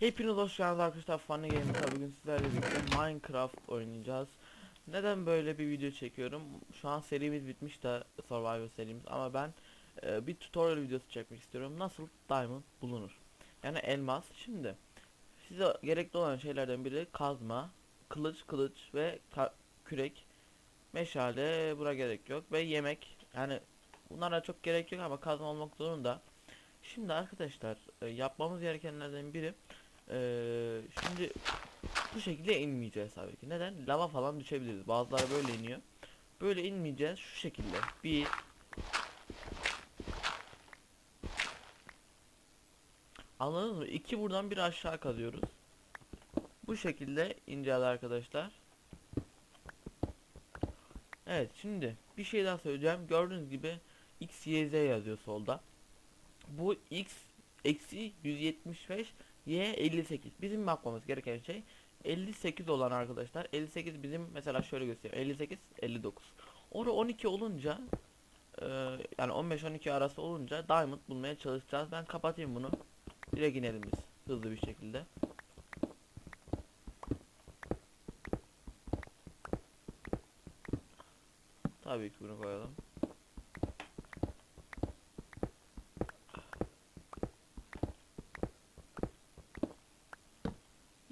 Hepiniz hoş geldiniz arkadaşlar. Funny Games'a bugün sizlerle birlikte Minecraft oynayacağız. Neden böyle bir video çekiyorum? Şu an serimiz bitmiş de Survivor serimiz. Ama ben e, bir tutorial videosu çekmek istiyorum. Nasıl diamond bulunur? Yani elmas. Şimdi size gerekli olan şeylerden biri kazma Kılıç kılıç ve kürek. Meşale buna gerek yok. Ve yemek. Yani bunlara çok gerek yok ama kazma olmak zorunda. Şimdi arkadaşlar e, yapmamız gerekenlerden biri ee, şimdi bu şekilde inmeyeceğiz tabii ki. Neden? Lava falan düşebiliriz. Bazıları böyle iniyor. Böyle inmeyeceğiz şu şekilde. Bir Anladınız mı? İki buradan bir aşağı kazıyoruz. Bu şekilde ineceğiz arkadaşlar. Evet şimdi bir şey daha söyleyeceğim. Gördüğünüz gibi X, Y, Z yazıyor solda. Bu X eksi 175 Y 58. Bizim bakmamız gereken şey 58 olan arkadaşlar. 58 bizim mesela şöyle göstereyim. 58 59. Orada 12 olunca e, yani 15 12 arası olunca diamond bulmaya çalışacağız. Ben kapatayım bunu. Direkt inelim biz hızlı bir şekilde. Tabii ki bunu koyalım.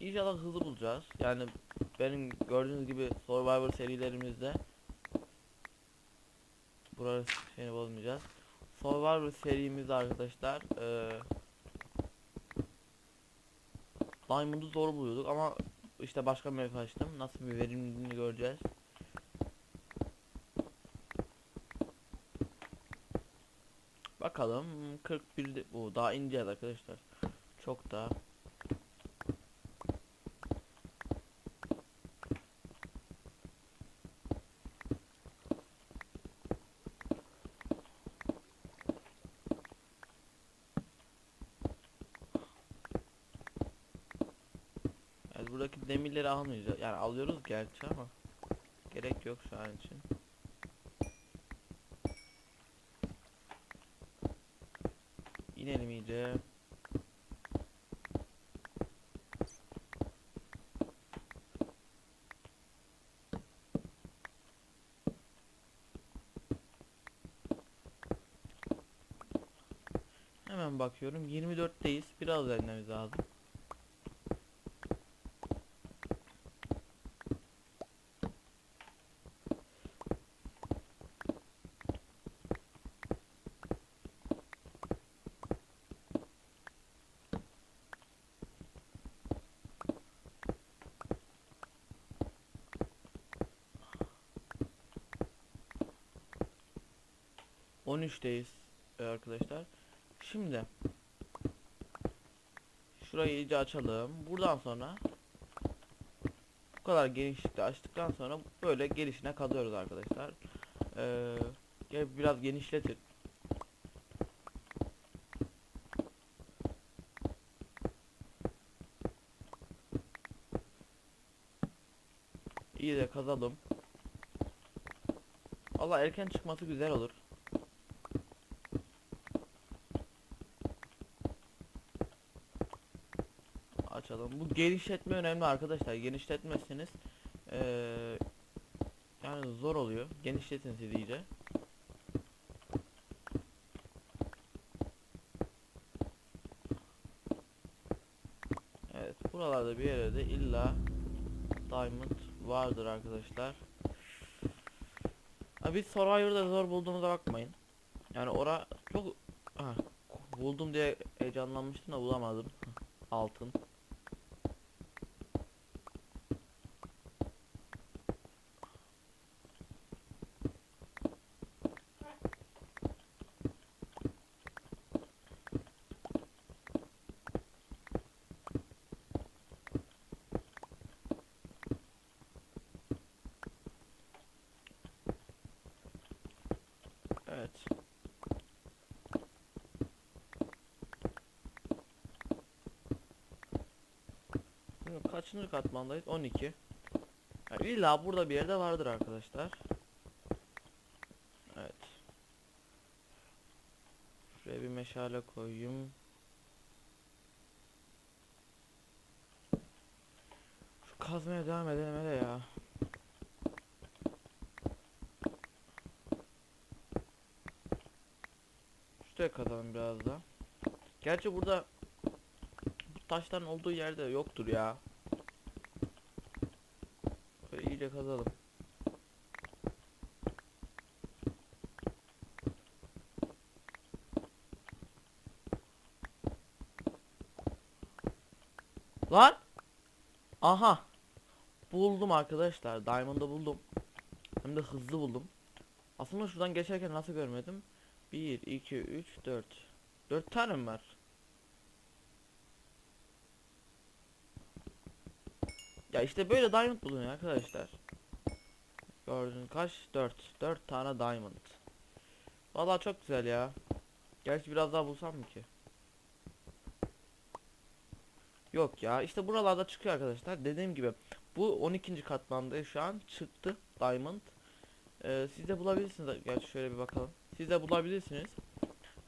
İnşallah hızlı bulacağız. Yani benim gördüğünüz gibi Survivor serilerimizde Burası şeyini bozmayacağız. Survivor serimizde arkadaşlar eee Diamond'u zor buluyorduk ama işte başka bir açtım. Nasıl bir verimliliğini göreceğiz. Bakalım 41 de- bu daha ineceğiz arkadaşlar. Çok daha Evet buradaki demirleri almayacağız. Yani alıyoruz gerçi ama gerek yok şu an için. İnelim iyice. Hemen bakıyorum 24'teyiz. Biraz vermemiz lazım. On üçteyiz e, arkadaşlar. Şimdi şurayı iyice açalım. Buradan sonra bu kadar genişlikte açtıktan sonra böyle gelişine kalıyoruz arkadaşlar. Ee, biraz genişletin. İyi de kazalım. Allah erken çıkması güzel olur. Açalım. Bu genişletme önemli arkadaşlar. Genişletmezseniz eee yani zor oluyor. Genişletin siz. Evet, buralarda bir yerde illa diamond vardır arkadaşlar. Ha, biz Survivor'da zor bulduğumuza bakmayın. Yani ora çok ha, buldum diye heyecanlanmıştım da bulamadım. Altın. Evet. Şimdi kaçıncı katmandayız? 12. Yani illa burada bir yerde vardır arkadaşlar. Evet. Şuraya bir meşale koyayım. kazmaya devam edelim hele ya. Şuraya kazalım biraz da. Gerçi burada bu taşların olduğu yerde yoktur ya. İyice kazalım. Lan! Aha! Buldum arkadaşlar. Diamond'ı buldum. Hem de hızlı buldum. Aslında şuradan geçerken nasıl görmedim? 1, 2, 3, 4. 4 tane mi var? Ya işte böyle diamond bulunuyor arkadaşlar. Gördün kaç? 4. 4 tane diamond. Vallahi çok güzel ya. Gerçi biraz daha bulsam mı ki? Yok ya işte buralarda çıkıyor arkadaşlar. Dediğim gibi bu 12. katmanda şu an çıktı diamond. Ee, siz de bulabilirsiniz. Gerçi şöyle bir bakalım. Siz de bulabilirsiniz.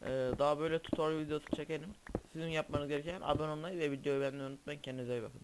Ee, daha böyle tutorial videosu çekelim. Sizin yapmanız gereken abone olmayı ve videoyu beğenmeyi unutmayın. Kendinize iyi bakın.